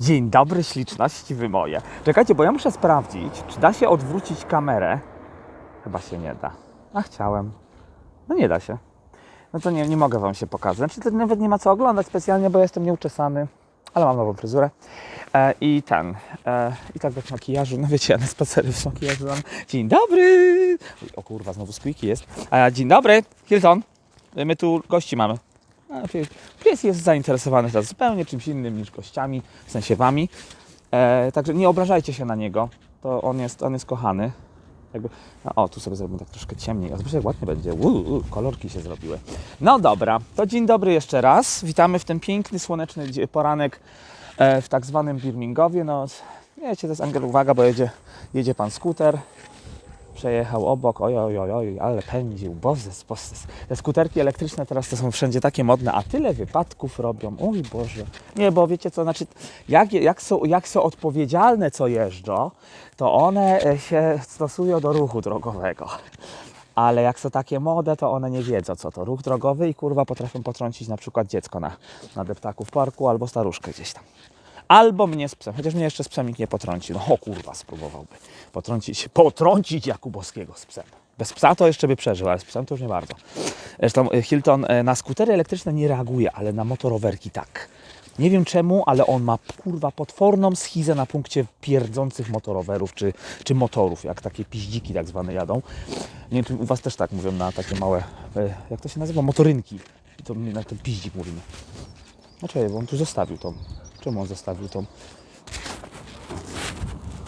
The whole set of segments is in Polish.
Dzień dobry, śliczności wy moje. Czekajcie, bo ja muszę sprawdzić, czy da się odwrócić kamerę. Chyba się nie da. A chciałem. No nie da się. No to nie, nie mogę Wam się pokazać. Znaczy, to nawet nie ma co oglądać specjalnie, bo jestem nieuczesany. Ale mam nową fryzurę. E, I ten. E, I tak bez makijażu. No wiecie, ja na spacery z makijażu mam. Dzień dobry! O kurwa, znowu squeaky jest. E, dzień dobry, Hilton. My tu gości mamy. Pies, jest zainteresowany teraz zupełnie czymś innym niż gościami, w sensie wami. E, także nie obrażajcie się na niego. To on jest, on jest kochany. Jakby, no, o, tu sobie zrobimy tak troszkę ciemniej. Zobaczcie, jak ładnie będzie. Uu, uu, kolorki się zrobiły. No dobra, to dzień dobry jeszcze raz. Witamy w ten piękny, słoneczny poranek e, w tak zwanym Birmingowie. No, wiecie, to jest Angel, uwaga, bo jedzie, jedzie pan skuter. Przejechał obok, oj, oj, oj, oj, ale pędził, bozes, bozes. Te skuterki elektryczne teraz to są wszędzie takie modne, a tyle wypadków robią, oj Boże. Nie, bo wiecie co, znaczy, jak, jak, są, jak są odpowiedzialne, co jeżdżą, to one e, się stosują do ruchu drogowego. Ale jak są takie młode, to one nie wiedzą, co to ruch drogowy i kurwa potrafią potrącić na przykład dziecko na, na deptaku w parku albo staruszkę gdzieś tam. Albo mnie z psem, chociaż mnie jeszcze z psem nikt nie potrąci. No o kurwa, spróbowałby potrącić, potrącić Jakubowskiego z psem. Bez psa to jeszcze by przeżył, ale z psem to już nie bardzo. Zresztą e, Hilton e, na skutery elektryczne nie reaguje, ale na motorowerki tak. Nie wiem czemu, ale on ma kurwa potworną schizę na punkcie pierdzących motorowerów czy, czy motorów, jak takie piździki tak zwane jadą. Nie wiem, u Was też tak mówią na takie małe, e, jak to się nazywa, motorynki. I to na ten piździk mówimy. Znaczy, bo on tu zostawił tą. Czemu on zostawił tą?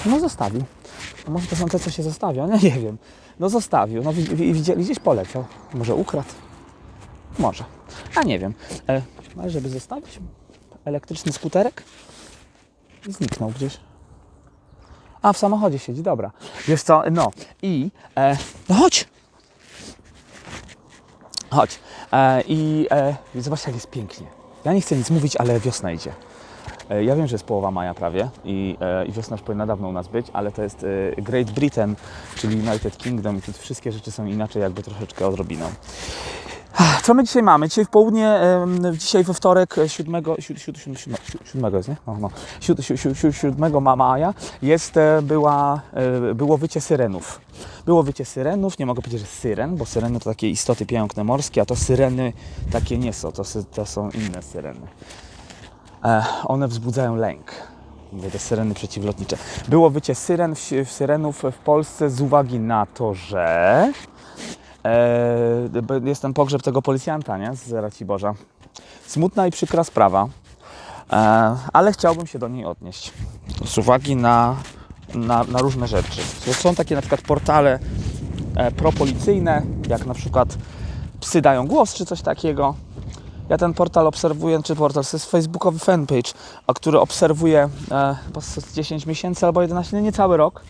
No zostawił. A może to są te, co się zostawia? No nie wiem. No zostawił. No wi- wi- widzieli, gdzieś poleciał. Może ukradł? Może. A nie wiem. Ale żeby zostawić elektryczny skuterek? Zniknął gdzieś. A, w samochodzie siedzi, dobra. Wiesz co, no i... E, no chodź! Chodź. E, I e, zobacz, jak jest pięknie. Ja nie chcę nic mówić, ale wiosna idzie. E, Ja wiem, że jest połowa maja prawie i, e, i wiosna już powinna dawno u nas być, ale to jest e, Great Britain, czyli United Kingdom i tu wszystkie rzeczy są inaczej, jakby troszeczkę odrobiną. Co my dzisiaj mamy? Dzisiaj w południe, dzisiaj we wtorek 7, 7, 7, 7 jest, nie? No, no. 7 maja jest, była, było wycie syrenów. Było wycie syrenów, nie mogę powiedzieć, że syren, bo syreny to takie istoty piękne morskie, a to syreny takie nie są, to, to są inne syreny. E, one wzbudzają lęk. Mówię, te syreny przeciwlotnicze. Było wycie syren, syrenów w Polsce z uwagi na to, że e, jest ten pogrzeb tego policjanta, nie? Z Raciborza. Smutna i przykra sprawa, e, ale chciałbym się do niej odnieść. Z uwagi na, na, na różne rzeczy. Są takie na przykład portale propolicyjne, jak na przykład Psy dają głos, czy coś takiego. Ja ten portal obserwuję, czy portal, to jest facebookowy fanpage, a który obserwuję e, chyba z 10 miesięcy albo 11, nie, nie cały rok.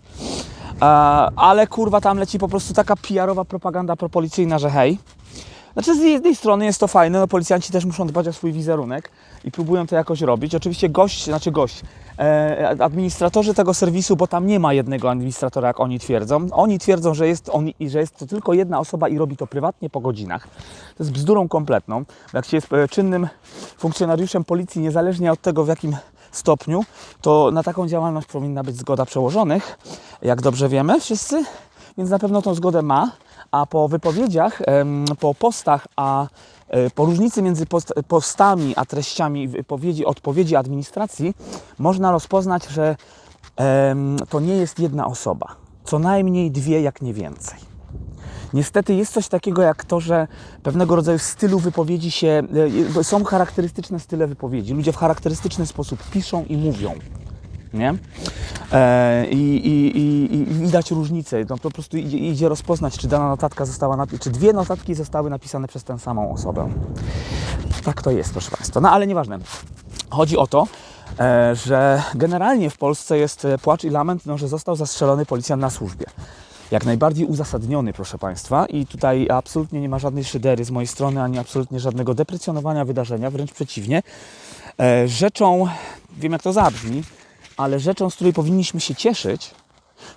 E, ale kurwa tam leci po prostu taka PR-owa propaganda propolicyjna, że hej. Znaczy z jednej strony jest to fajne, no policjanci też muszą dbać o swój wizerunek i próbują to jakoś robić. Oczywiście gość, znaczy gość, e, administratorzy tego serwisu, bo tam nie ma jednego administratora, jak oni twierdzą. Oni twierdzą, że jest, on, że jest to tylko jedna osoba i robi to prywatnie po godzinach. To jest bzdurą kompletną. Jak się jest e, czynnym funkcjonariuszem policji, niezależnie od tego w jakim stopniu, to na taką działalność powinna być zgoda przełożonych, jak dobrze wiemy wszyscy, więc na pewno tą zgodę ma, a po wypowiedziach, po postach, a e, po różnicy między post, postami a treściami wypowiedzi, odpowiedzi administracji można rozpoznać, że to nie jest jedna osoba, co najmniej dwie, jak nie więcej. Niestety jest coś takiego jak to, że pewnego rodzaju stylu wypowiedzi się, e, są charakterystyczne style wypowiedzi. Ludzie w charakterystyczny sposób piszą i mówią. Nie? E, i, i, i, widać różnicę. No, po prostu idzie, idzie rozpoznać, czy dana notatka została czy dwie notatki zostały napisane przez tę samą osobę. Tak to jest, proszę Państwa. No ale nieważne. Chodzi o to, e, że generalnie w Polsce jest e, płacz i lament, no, że został zastrzelony policjant na służbie. Jak najbardziej uzasadniony, proszę Państwa, i tutaj absolutnie nie ma żadnej szydery z mojej strony, ani absolutnie żadnego deprecjonowania wydarzenia, wręcz przeciwnie. E, rzeczą, wiem jak to zabrzmi, ale rzeczą, z której powinniśmy się cieszyć,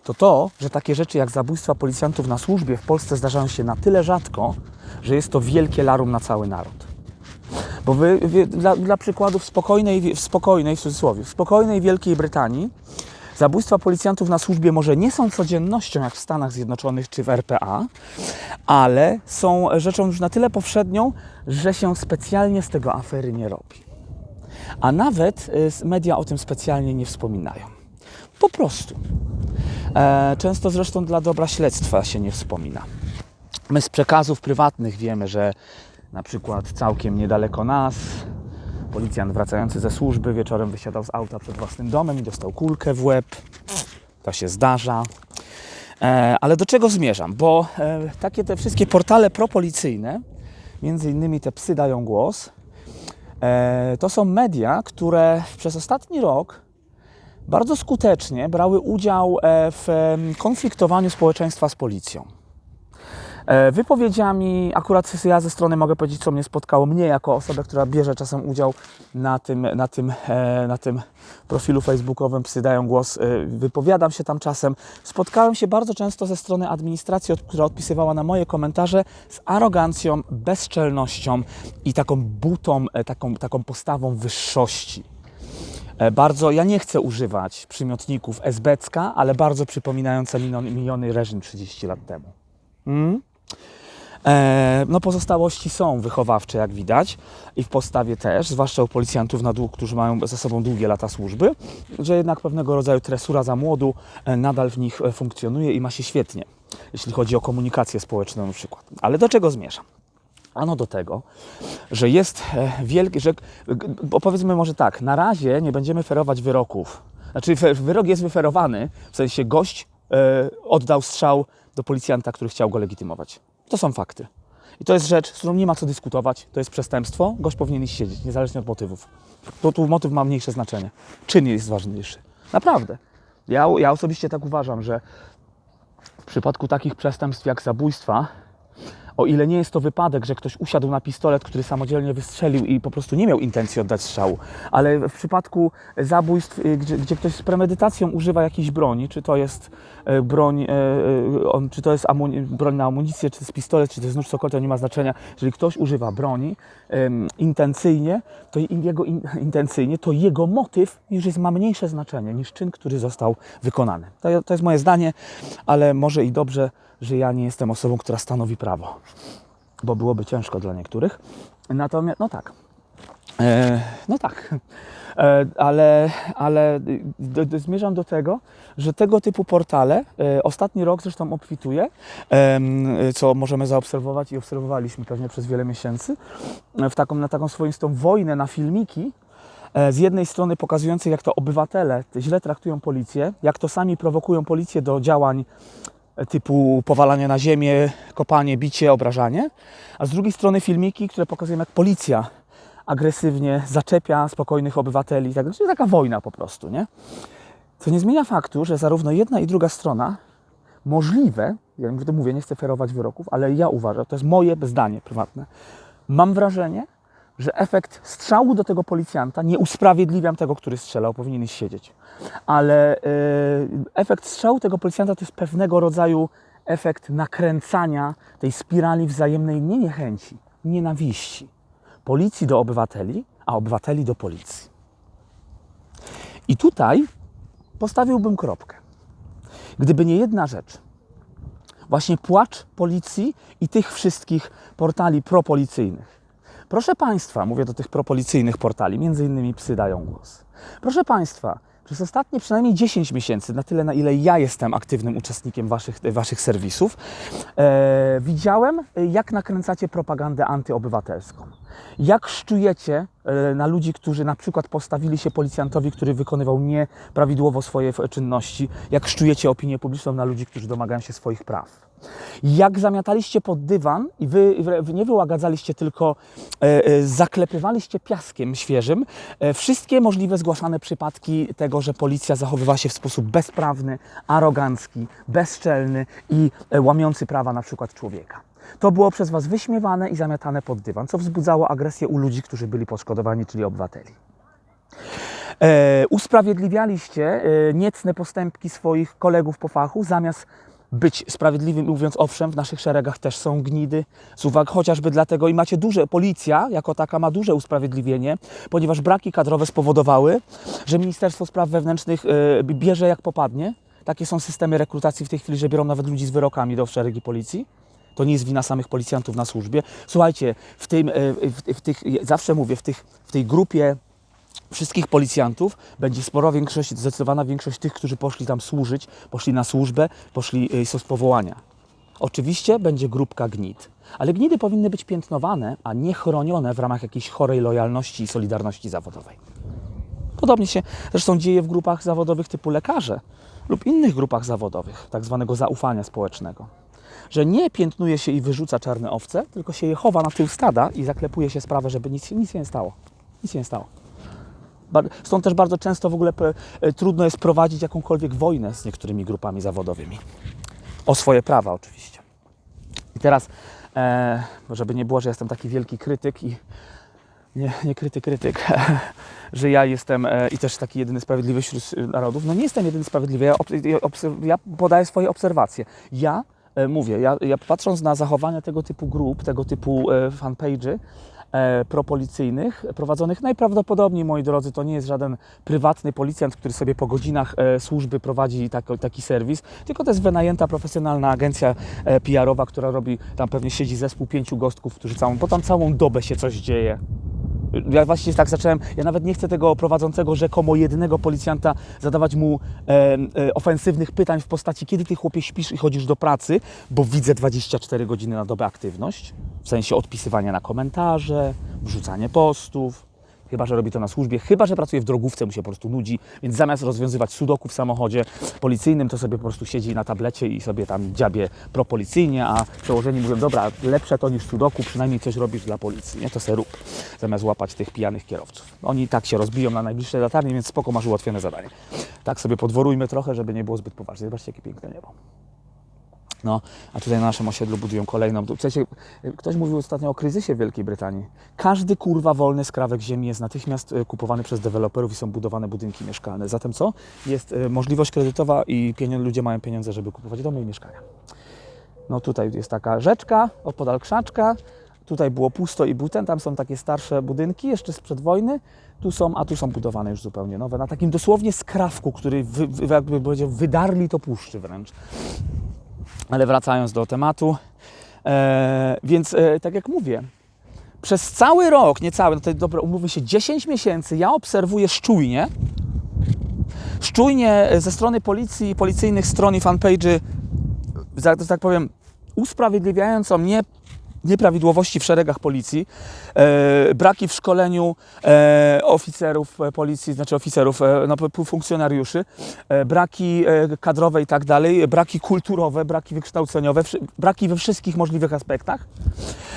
to to, że takie rzeczy jak zabójstwa policjantów na służbie w Polsce zdarzają się na tyle rzadko, że jest to wielkie larum na cały naród. Bo wy, wy, dla, dla przykładu w spokojnej, w spokojnej, w cudzysłowie, w spokojnej Wielkiej Brytanii zabójstwa policjantów na służbie może nie są codziennością jak w Stanach Zjednoczonych czy w RPA, ale są rzeczą już na tyle powszednią, że się specjalnie z tego afery nie robi. A nawet y, media o tym specjalnie nie wspominają. Po prostu. E, często zresztą dla dobra śledztwa się nie wspomina. My z przekazów prywatnych wiemy, że na przykład całkiem niedaleko nas policjant wracający ze służby wieczorem wysiadał z auta przed własnym domem i dostał kulkę w łeb. To się zdarza. E, ale do czego zmierzam? Bo e, takie te wszystkie portale propolicyjne, między innymi te psy dają głos, to są media, które przez ostatni rok bardzo skutecznie brały udział e, w konfliktowaniu społeczeństwa z policją. E, Wypowiedziami, akurat ja ze strony mogę powiedzieć, co mnie spotkało, mnie jako osobę, która bierze czasem udział na tym, na tym, e, na tym profilu facebookowym Psy dają głos, e, wypowiadam się tam czasem. Spotkałem się bardzo często ze strony administracji, która odpisywała na moje komentarze z arogancją, bezczelnością i taką butą, taką, taką postawą wyższości. Bardzo, ja nie chcę używać przymiotników esbecka, ale bardzo przypominające miniony reżim 30 lat temu. Mm? E, no pozostałości są wychowawcze, jak widać, i w postawie też, zwłaszcza u policjantów na dług, którzy mają za sobą długie lata służby, że jednak pewnego rodzaju tresura za młodu e, nadal w nich e, funkcjonuje i ma się świetnie, jeśli chodzi o komunikację społeczną na przykład. Ale do czego zmierzam? Ano do tego, że jest wielki, że, powiedzmy może tak, na razie nie będziemy ferować wyroków. Znaczy wyrok jest wyferowany, w sensie gość oddał strzał do policjanta, który chciał go legitymować. To są fakty. I to jest rzecz, z którą nie ma co dyskutować. To jest przestępstwo. Gość powinien iść siedzieć, niezależnie od motywów. To tu motyw ma mniejsze znaczenie. Czyn jest ważniejszy. Naprawdę. Ja, ja osobiście tak uważam, że w przypadku takich przestępstw jak zabójstwa, o ile nie jest to wypadek, że ktoś usiadł na pistolet, który samodzielnie wystrzelił i po prostu nie miał intencji oddać strzału, ale w przypadku zabójstw, y, gdzie, gdzie ktoś z premedytacją używa jakiejś broni, czy to jest broń, e, e, czy to jest broń na amunicję, czy to jest pistolet, czy to jest nóż, cokolwiek, to nie ma znaczenia. Jeżeli ktoś używa broni intencyjnie, to jego in, intencyjnie, to jego motyw już jest, ma mniejsze znaczenie niż czyn, który został wykonany. To, to jest moje zdanie, ale może i dobrze, że ja nie jestem osobą, która stanowi prawo, bo byłoby ciężko dla niektórych. Natomiast, no tak. E, no tak. E, ale ale zmierzam do tego, że tego typu portale, e, ostatni rok zresztą obfituje, co możemy zaobserwować i obserwowaliśmy pewnie przez wiele miesięcy, w taką, na taką swoistą wojnę na filmiki, z jednej strony pokazujących, jak to obywatele źle traktują policję, jak to sami prowokują policję do działań typu powalanie na ziemię, kopanie, bicie, obrażanie, a z drugiej strony filmiki, które pokazują, jak policja agresywnie zaczepia spokojnych obywateli, tak, czyli taka wojna po prostu, nie? Co nie zmienia faktu, że zarówno jedna i druga strona możliwe, ja to mówię, nie chcę ferować wyroków, ale ja uważam, to jest moje zdanie prywatne, mam wrażenie, że efekt strzału do tego policjanta, nie usprawiedliwiam tego, który strzelał, powinien siedzieć, ale e, efekt strzału tego policjanta to jest pewnego rodzaju efekt nakręcania tej spirali wzajemnej nie niechęci, nienawiści. Policji do obywateli, a obywateli do policji. I tutaj postawiłbym kropkę. Gdyby nie jedna rzecz, właśnie płacz policji i tych wszystkich portali propolicyjnych. Proszę Państwa, mówię do tych propolicyjnych portali, między innymi psy dają głos. Proszę Państwa, przez ostatnie przynajmniej 10 miesięcy, na tyle na ile ja jestem aktywnym uczestnikiem Waszych, waszych serwisów, e, widziałem, jak nakręcacie propagandę antyobywatelską. Jak szczujecie e, na ludzi, którzy na przykład postawili się policjantowi, który wykonywał nieprawidłowo swoje czynności, jak szczujecie opinię publiczną na ludzi, którzy domagają się swoich praw. Jak zamiataliście pod dywan i wy, wy nie wyłagadzaliście, tylko e, e, zaklepywaliście piaskiem świeżym e, wszystkie możliwe zgłaszane przypadki tego, że policja zachowywała się w sposób bezprawny, arogancki, bezczelny i e, łamiący prawa na przykład człowieka. To było przez Was wyśmiewane i zamiatane pod dywan, co wzbudzało agresję u ludzi, którzy byli poszkodowani, czyli obywateli. E, usprawiedliwialiście e, niecne postępki swoich kolegów po fachu, zamiast być sprawiedliwym mówiąc, owszem, w naszych szeregach też są gnidy, z uwagi chociażby dlatego i macie duże, policja jako taka ma duże usprawiedliwienie, ponieważ braki kadrowe spowodowały, że Ministerstwo Spraw Wewnętrznych e, bierze jak popadnie. Takie są systemy rekrutacji w tej chwili, że biorą nawet ludzi z wyrokami do szeregi policji. To nie jest wina samych policjantów na służbie. Słuchajcie, w, tym, e, w, w tych, zawsze mówię, w, tych, w tej grupie wszystkich policjantów będzie spora większość, zdecydowana większość tych, którzy poszli tam służyć, poszli na służbę, poszli y, są z powołania. Oczywiście będzie grupka gnid, ale gnidy powinny być piętnowane, a nie chronione w ramach jakiejś chorej lojalności i solidarności zawodowej. Podobnie się zresztą dzieje w grupach zawodowych typu lekarze lub innych grupach zawodowych, tak zwanego zaufania społecznego. Że nie piętnuje się i wyrzuca czarne owce, tylko się je chowa na tył stada i zaklepuje się sprawę, żeby nic, nic się nie stało. Nic się nie stało. Stąd też bardzo często w ogóle p- e, trudno jest prowadzić jakąkolwiek wojnę z niektórymi grupami zawodowymi. O swoje prawa oczywiście. I teraz, e, żeby nie było, że jestem taki wielki krytyk i nie, nie krytyk, krytyk, że ja jestem e, i też taki jedyny sprawiedliwy wśród e, narodów. No nie jestem jedyny sprawiedliwy, ja, ja, podaję swoje obserwacje. Ja e, mówię, ja, ja patrząc na zachowania tego typu grup, tego typu e, fanpage'y, e, propolicyjnych, prowadzonych najprawdopodobniej, moi drodzy, to nie jest żaden prywatny policjant, który sobie po godzinach e, służby prowadzi taki, taki serwis, tylko to jest wynajęta profesjonalna agencja e, PR-owa, która robi, tam pewnie siedzi zespół pięciu gostków, którzy całą, bo tam całą dobę się coś dzieje. Ja właśnie tak zacząłem, ja nawet nie chcę tego prowadzącego rzekomo jedynego policjanta zadawać mu e, e, ofensywnych pytań w postaci, kiedy ty chłopie śpisz i chodzisz do pracy, bo widzę 24 godziny na dobę aktywność, w sensie odpisywania na komentarze, wrzucanie postów, chyba, że robi to na służbie, chyba, że pracuje w drogówce, mu się po prostu nudzi, więc zamiast rozwiązywać sudoku w samochodzie policyjnym, to sobie po prostu siedzi na tablecie i sobie tam dziabie propolicyjnie, a przełożeni mówią, dobra, lepsze to niż sudoku, przynajmniej coś robisz dla policji, nie? To se rób, zamiast łapać tych pijanych kierowców. Oni tak się rozbiją na najbliższej latarni, więc spoko, masz ułatwione zadanie. Tak sobie podworujmy trochę, żeby nie było zbyt poważnie. Zobaczcie, jakie piękne niebo. No, a tutaj na naszym osiedlu budują kolejną. Sensie, ktoś mówił ostatnio o kryzysie w Wielkiej Brytanii. Każdy kurwa wolny skrawek ziemi jest natychmiast e, kupowany przez deweloperów i są budowane budynki mieszkalne. Zatem co? Jest e, możliwość kredytowa i pieniądze, ludzie mają pieniądze, żeby kupować domy i mieszkania. No tutaj jest taka rzeczka, opodal krzaczka. Tutaj było pusto i buten, tam są takie starsze budynki jeszcze sprzed wojny. Tu są, a tu są budowane już zupełnie nowe. Na takim dosłownie skrawku, który wy, wy, jakby powiedział, wydarli to puszczy wręcz. Ale wracając do tematu, e, więc e, tak jak mówię, przez cały rok, nie cały, no to dobra, umówmy się, 10 miesięcy ja obserwuję szczujnie, szczujnie ze strony policji policyjnych stron i fanpage'y, tak powiem, usprawiedliwiającą nie nieprawidłowości w szeregach policji, e, braki w szkoleniu e, oficerów e, policji, znaczy oficerów, e, no, funkcjonariuszy, e, braki e, kadrowe i tak dalej, braki kulturowe, braki wykształceniowe, braki we wszystkich możliwych aspektach,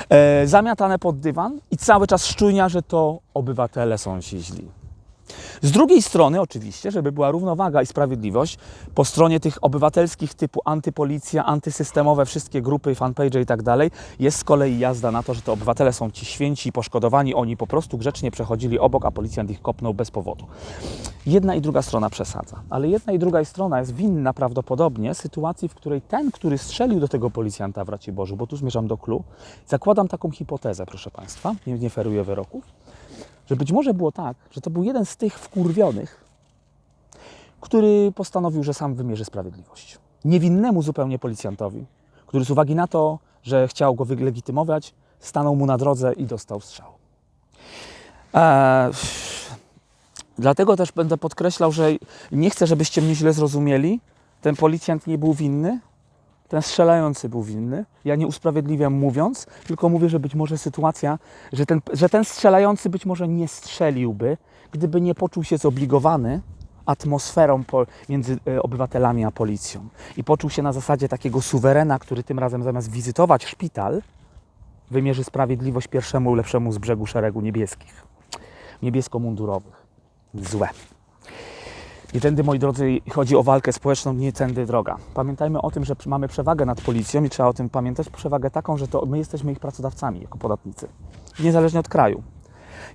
e, zamiatane pod dywan i cały czas szczujnia, że to obywatele są źli. Z drugiej strony, oczywiście, żeby była równowaga i sprawiedliwość, po stronie tych obywatelskich typu antypolicja, antysystemowe, wszystkie grupy, fanpage i tak dalej, jest z kolei jazda na to, że to obywatele są ci święci i poszkodowani, oni po prostu grzecznie przechodzili obok, a policjant ich kopnął bez powodu. Jedna i druga strona przesadza, ale jedna i druga strona jest winna prawdopodobnie sytuacji, w której ten, który strzelił do tego policjanta w Raciborzu, bo tu zmierzam do klu, zakładam taką hipotezę, proszę Państwa, nie, nie feruję wyroków, że być może było tak, że to był jeden z tych wkurwionych, który postanowił, że sam wymierzy sprawiedliwość. Niewinnemu zupełnie policjantowi, który z uwagi na to, że chciał go wylegitymować, stanął mu na drodze i dostał strzał. Eee, dlatego też będę podkreślał, że nie chcę, żebyście mnie źle zrozumieli. Ten policjant nie był winny, ten strzelający był winny. Ja nie usprawiedliwiam mówiąc, tylko mówię, że być może sytuacja, że ten, że ten strzelający być może nie strzeliłby, gdyby nie poczuł się zobligowany atmosferą po, między e, obywatelami a policją. I poczuł się na zasadzie takiego suwerena, który tym razem zamiast wizytować szpital, wymierzy sprawiedliwość pierwszemu lepszemu z brzegu szeregu niebieskich, niebiesko-mundurowych. Złe. Nie tędy, moi drodzy, chodzi o walkę społeczną, nie tędy droga. Pamiętajmy o tym, że mamy przewagę nad policją i trzeba o tym pamiętać. Przewagę taką, że to my jesteśmy ich pracodawcami jako podatnicy, niezależnie od kraju.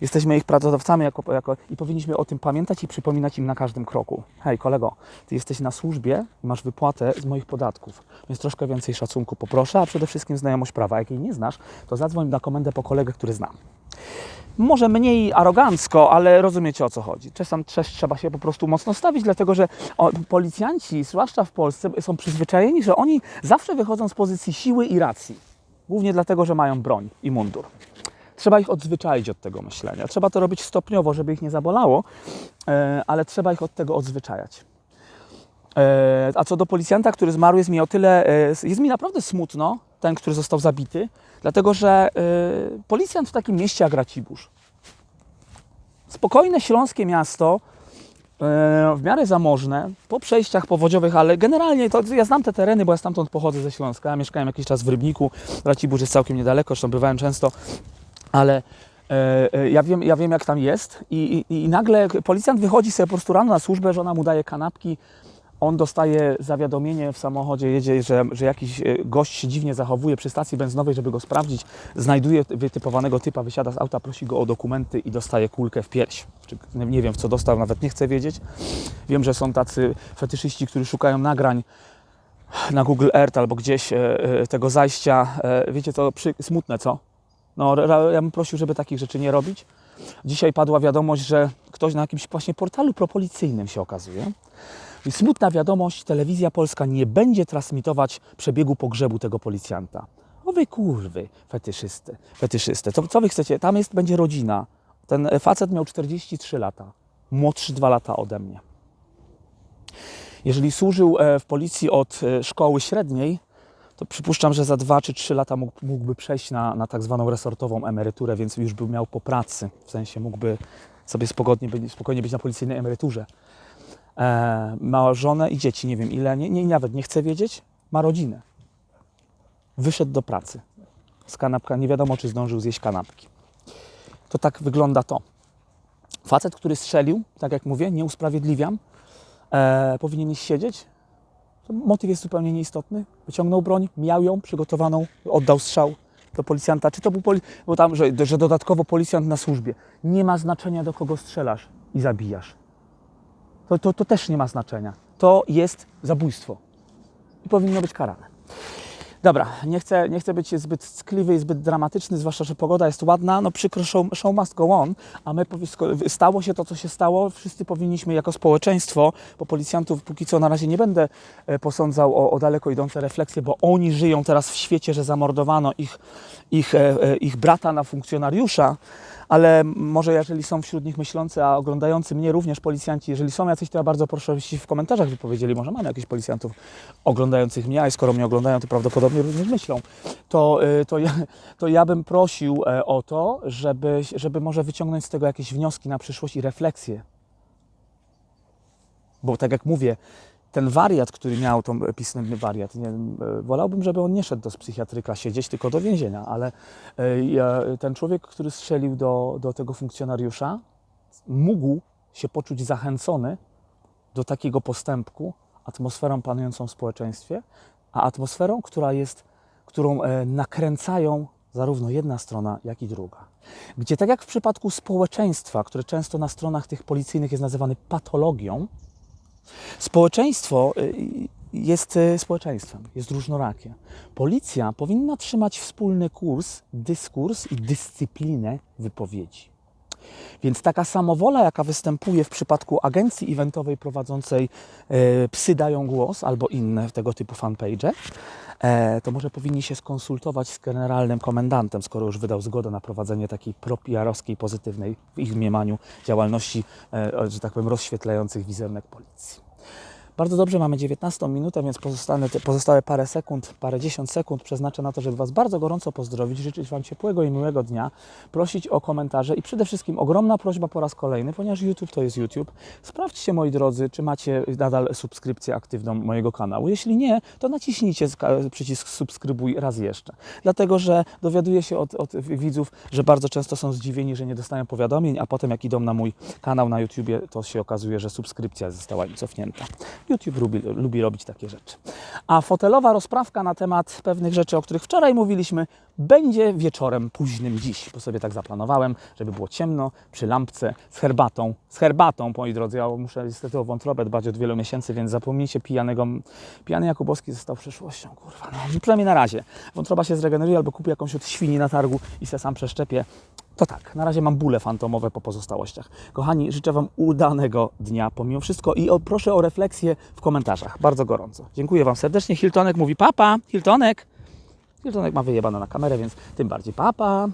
Jesteśmy ich pracodawcami jako, jako, i powinniśmy o tym pamiętać i przypominać im na każdym kroku. Hej, kolego, ty jesteś na służbie i masz wypłatę z moich podatków, więc troszkę więcej szacunku poproszę, a przede wszystkim znajomość prawa. Jak jej nie znasz, to zadzwoń na komendę po kolegę, który znam. Może mniej arogancko, ale rozumiecie o co chodzi. Czasem trzeba się po prostu mocno stawić, dlatego że policjanci, zwłaszcza w Polsce, są przyzwyczajeni, że oni zawsze wychodzą z pozycji siły i racji. Głównie dlatego, że mają broń i mundur. Trzeba ich odzwyczaić od tego myślenia. Trzeba to robić stopniowo, żeby ich nie zabolało, e, ale trzeba ich od tego odzwyczajać. E, A co do policjanta, który zmarł, jest mi o tyle, e, jest mi naprawdę smutno, ten, który został zabity, dlatego że policjant w takim mieście jak Racibórz, spokojne śląskie miasto, w miarę zamożne, po przejściach powodziowych, ale generalnie to ja znam te tereny, bo ja stamtąd pochodzę ze Śląska. Ja mieszkałem jakiś czas w Rybniku, Racibórz jest całkiem niedaleko, zresztą bywałem często, ale e, e, ja wiem, ja wiem jak tam jest i, i, i nagle policjant wychodzi sobie po prostu rano na służbę, żona mu daje kanapki, on dostaje zawiadomienie w samochodzie, jedzie, że, że jakiś e, gość się dziwnie zachowuje przy stacji benzynowej, żeby go sprawdzić. Znajduje wytypowanego typa, wysiada z auta, prosi go o dokumenty i dostaje kulkę w pierś. Nie wiem, w co dostał, nawet nie chcę wiedzieć. Wiem, że są tacy fetyszyści, którzy szukają nagrań na Google Earth albo gdzieś tego zajścia. Wiecie, to smutne, co? No, ja bym prosił, żeby takich rzeczy nie robić. Dzisiaj padła wiadomość, że ktoś na jakimś właśnie portalu propolicyjnym się okazuje. I smutna wiadomość, telewizja polska nie będzie transmitować przebiegu pogrzebu tego policjanta. O wy kurwy, fetyszysty, fetyszysty. Co, wy chcecie? Tam jest, będzie rodzina. Ten facet miał 43 lata. Młodszy 2 lata ode mnie. Jeżeli służył e, w policji od e, szkoły średniej, to przypuszczam, że za 2 czy 3 lata mógł, mógłby przejść na, na tak zwaną resortową emeryturę, więc już by miał po pracy. W sensie mógłby sobie spokojnie spokojnie być na policyjnej emeryturze. E, ma żonę i dzieci, nie wiem ile, nie, nie, nawet nie chcę wiedzieć, ma rodzinę. Wyszedł do pracy z kanapka, nie wiadomo czy zdążył zjeść kanapki. To tak wygląda to. Facet, który strzelił, tak jak mówię, nie usprawiedliwiam, e, powinien siedzieć. Motyw jest zupełnie nieistotny. Wyciągnął broń, miał ją przygotowaną, oddał strzał do policjanta. Czy to był poli- bo tam, że, że dodatkowo policjant na służbie. Nie ma znaczenia, do kogo strzelasz i zabijasz to, to, to też nie ma znaczenia. To jest zabójstwo i powinno być karane. Dobra, nie chcę, nie chcę być zbyt ckliwy i zbyt dramatyczny, zwłaszcza, że pogoda jest ładna. No przykro, show, show must go on, a my stało się to, co się stało. Wszyscy powinniśmy jako społeczeństwo, bo policjantów póki co na razie nie będę e, posądzał o, o daleko idące refleksje, bo oni żyją teraz w świecie, że zamordowano ich, ich, e, e, ich brata na funkcjonariusza, ale może jeżeli są wśród nich myślący, a oglądający mnie również policjanci, jeżeli są jacyś, to ja bardzo proszę, żebyście w komentarzach wypowiedzieli, może mamy jakichś policjantów oglądających mnie, a skoro mnie oglądają, to prawdopodobnie również myślą, to, y, to, ja, to ja bym prosił e, o to, żeby, żeby może wyciągnąć z tego jakieś wnioski na przyszłość i refleksje. Bo tak jak mówię, ten wariat, który miał, tą pisny wariat, nie, e, wolałbym, żeby on nie szedł do psychiatryka siedzieć, tylko do więzienia, ale e, ten człowiek, który strzelił do, do tego funkcjonariusza, mógł się poczuć zachęcony do takiego postępku atmosferą panującą w społeczeństwie, a atmosferą, która jest, którą e, nakręcają zarówno jedna strona, jak i druga. Gdzie tak jak w przypadku społeczeństwa, które często na stronach tych policyjnych jest nazywane patologią, Społeczeństwo y, jest y, społeczeństwem, jest różnorakie. Policja powinna trzymać wspólny kurs, dyskurs i dyscyplinę wypowiedzi. Więc taka samowola, jaka występuje w przypadku agencji eventowej prowadzącej e, Psy dają głos albo inne tego typu fanpage, e, to może powinni się skonsultować z generalnym komendantem, skoro już wydał zgodę na prowadzenie takiej pro-PR-owskiej, pozytywnej w ich mniemaniu działalności, e, że tak powiem, rozświetlających wizerunek policji. Bardzo dobrze, mamy 19 minutę, więc pozostałe, pozostałe parę sekund, parę dziesiąt sekund przeznaczę na to, żeby Was bardzo gorąco pozdrowić, życzyć Wam ciepłego i miłego dnia, prosić o komentarze i przede wszystkim ogromna prośba po raz kolejny, ponieważ YouTube to jest YouTube. Sprawdźcie, moi drodzy, czy macie nadal subskrypcję aktywną mojego kanału. Jeśli nie, to naciśnijcie przycisk subskrybuj raz jeszcze. Dlatego, że dowiaduję się od, od widzów, że bardzo często są zdziwieni, że nie dostają powiadomień, a potem jak idą na mój kanał na YouTubie, to się okazuje, że subskrypcja została im cofnięta. YouTube lubi, lubi robić takie rzeczy. A fotelowa rozprawka na temat pewnych rzeczy, o których wczoraj mówiliśmy, będzie wieczorem późnym dziś, bo sobie tak zaplanowałem, żeby było ciemno, przy lampce, z herbatą. Z herbatą, moi drodzy, ja muszę niestety o wątrobę dbać od wielu miesięcy, więc zapomnijcie pijanego. Pijany Jakubowski został przyszłością, kurwa. No, przynajmniej na razie. Wątroba się zregeneruje albo kupię jakąś od świni na targu i se sam przeszczepię. To tak, na razie mam bóle fantomowe po pozostałościach. Kochani, życzę Wam udanego dnia pomimo wszystko i o, proszę o refleksję w komentarzach. Bardzo gorąco. Dziękuję Wam serdecznie. Hiltonek mówi papa. Hiltonek. Hiltonek ma wyjebane na kamerę, więc tym bardziej papa.